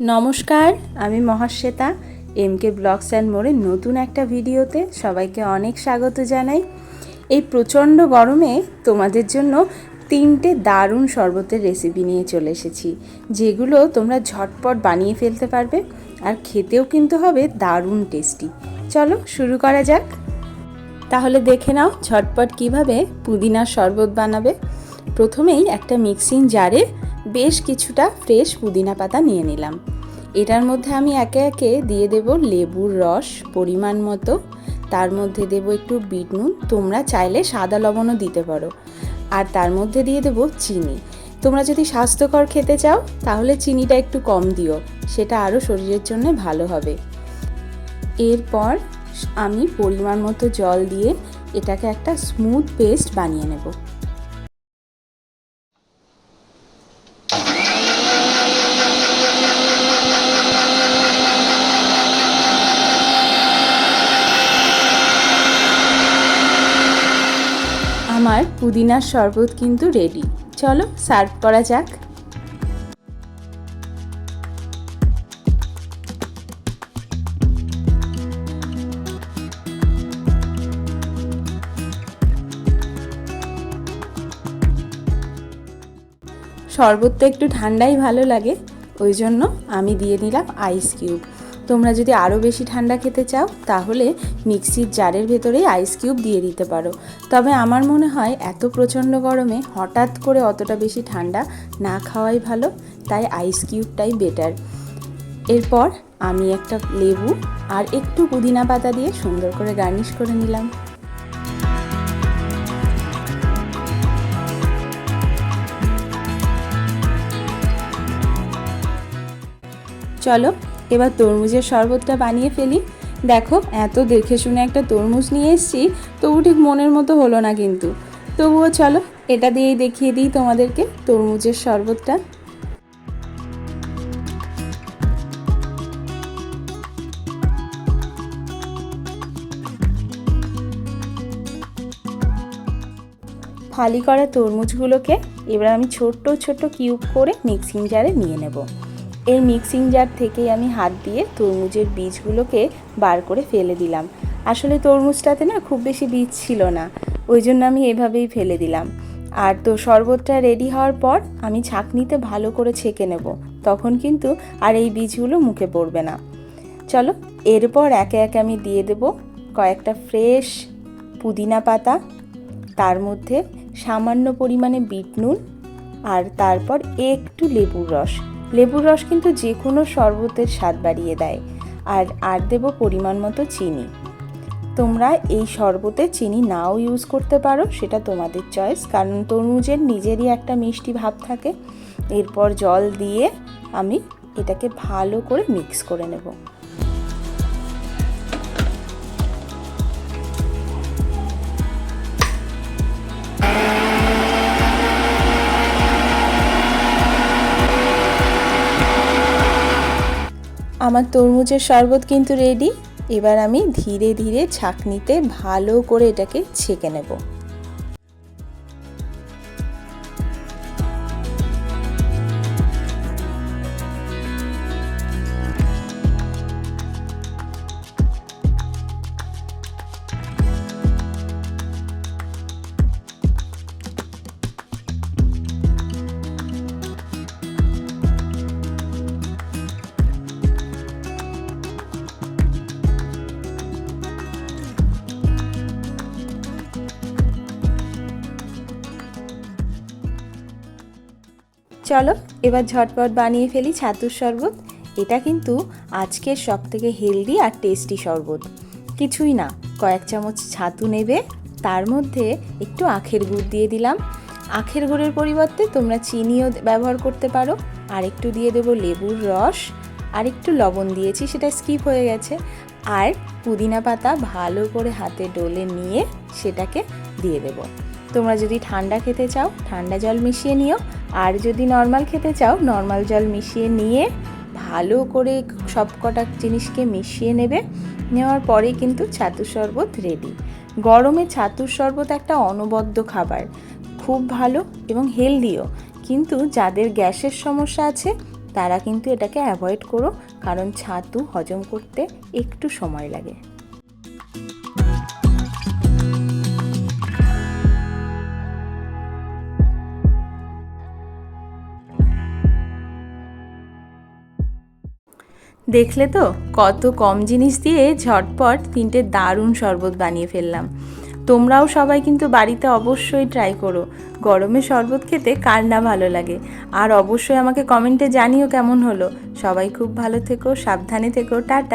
নমস্কার, আমি Mahasweta M K blogs and মোড়ে নতুন একটা ভিডিওতে সবাইকে অনেক স্বাগত জানাই। এই প্রচণ্ড গরমে তোমাদের জন্য তিনটে দারুণ শরবতের রেসিপি নিয়ে চলে এসেছি, যেগুলো তোমরা ঝটপট বানিয়ে ফেলতে পারবে আর খেতেও কিন্তু হবে দারুণ টেস্টি চলো শুরু করা যাক। তাহলে দেখে নাও ঝটপট কীভাবে পুদিনার শরবত বানাবে। প্রথমেই একটা মিক্সিং জারে বেশ কিছুটা ফ্রেশ পুদিনা পাতা নিয়ে নিলাম। এটার মধ্যে আমি একে একে দিয়ে দেব লেবুর রস পরিমাণ মতো। তার মধ্যে দেব একটু বিট নুন। তোমরা চাইলে সাদা লবণও দিতে পারো। আর তার মধ্যে দিয়ে দেব চিনি। তোমরা যদি স্বাস্থ্যকর খেতে চাও, তাহলে চিনিটা একটু কম দিও। সেটা আরও শরীরের জন্য ভালো হবে। এরপর আমি পরিমাণ মতো জল দিয়ে এটাকে একটা স্মুথ পেস্ট বানিয়ে নেব আমার পুদিনার শরবত কিন্তু রেডি চলো সার্ভ করা যাক। শরবতটা একটু ঠান্ডাই ভালো লাগে, ওই জন্য আমি দিয়ে নিলাম আইস কিউব তোমরা যদি আরও বেশি ঠান্ডা খেতে চাও, তাহলে মিক্সির জারের ভেতরেই আইস কিউব দিয়ে দিতে পারো। তবে আমার মনে হয় এত প্রচণ্ড গরমে হঠাৎ করে অতটা বেশি ঠান্ডা না খাওয়াই ভালো, তাই আইস কিউবটাই বেটার এরপর আমি একটা লেবু আর একটু পুদিনা পাতা দিয়ে সুন্দর করে গার্নিশ করে নিলাম। চলো এবার তরমুজের শরবতটা বানিয়ে ফেলি। দেখো, এত দেখে শুনে একটা তরমুজ নিয়ে এসেছি, তবু ঠিক মনের মতো হলো না কিন্তু। তবুও চলো, এটা দিয়েই দেখিয়ে দিই তোমাদেরকে তরমুজের শরবতটা। ফালি করা তরমুজগুলোকে এবার আমি ছোট্ট ছোট্ট কিউব করে মিক্সিং জারে নিয়ে নেব। এই মিক্সিং জার থেকেই আমি হাত দিয়ে তরমুজের বীজগুলোকে বার করে ফেলে দিলাম। আসলে তরমুজটাতে না খুব বেশি বীজ ছিল না, ওই জন্য আমি এভাবেই ফেলে দিলাম। আর তো শরবতটা রেডি হওয়ার পর আমি ছাঁকনিতে ভালো করে ছেঁকে নেব, তখন কিন্তু আর এই বীজগুলো মুখে পড়বে না। চলো, এরপর একে একে আমি দিয়ে দেব কয়েকটা ফ্রেশ পুদিনা পাতা, তার মধ্যে সামান্য পরিমাণে বিট নুন আর তারপর একটু লেবুর রস। লেবুর রস কিন্তু যে কোনো শরবতের স্বাদ বাড়িয়ে দেয়, আর আর দেব পরিমাণ মতো চিনি। তোমরা এই শরবতে চিনি নাও ইউজ করতে পারো, সেটা তোমাদের চয়েস কারণ তরমুজের নিজেরই একটা মিষ্টি ভাব থাকে। এরপর জল দিয়ে আমি এটাকে ভালো করে মিক্স করে নেব। আমার তরমুজের শরবত কিন্তু রেডি এবার আমি ধীরে ধীরে ছাঁকনিতে ভালো করে এটাকে ছেঁকে নেব। চলো, এবার ঝটপট বানিয়ে ফেলি ছাতুর শরবত। এটা কিন্তু আজকের সব থেকে হেলদি আর টেস্টি শরবত। কিছুই না, কয়েক চামচ ছাতু নেবে, তার মধ্যে একটু আখের গুড় দিয়ে দিলাম। আখের গুড়ের পরিবর্তে তোমরা চিনিও ব্যবহার করতে পারো। আর একটু দিয়ে দেবো লেবুর রস। আর একটু লবণ দিয়েছি, সেটা স্কিপ হয়ে গেছে। আর পুদিনা পাতা ভালো করে হাতে ডলে নিয়ে সেটাকে দিয়ে দেবো। তোমরা যদি ঠান্ডা খেতে চাও, ঠান্ডা জল মিশিয়ে নিও। আর যদি নর্মাল খেতে চাও নর্মাল জল মিশিয়ে নিয়ে ভালো করে সব কটা জিনিসকে মিশিয়ে নেবে। নেওয়ার পরে কিন্তু ছাতুর শরবত রেডি গরমে ছাতুর শরবত একটা অনবদ্য খাবার। খুব ভালো এবং হেলদিও কিন্তু যাদের গ্যাসের সমস্যা আছে, তারা কিন্তু এটাকে অ্যাভয়েড করো, কারণ ছাতু হজম করতে একটু সময় লাগে। দেখলে তো? কত কম জিনিস দিয়ে ঝটপট তিনটে দারুণ শরবত বানিয়ে ফেললাম। তোমরাও সবাই কিন্তু বাড়িতে অবশ্যই ট্রাই করো। গরমে শরবত খেতে কার না ভালো লাগে? আর অবশ্যই আমাকে কমেন্টে জানিও কেমন হলো। সবাই খুব ভালো থেকো, সাবধানে থেকো, টাটা।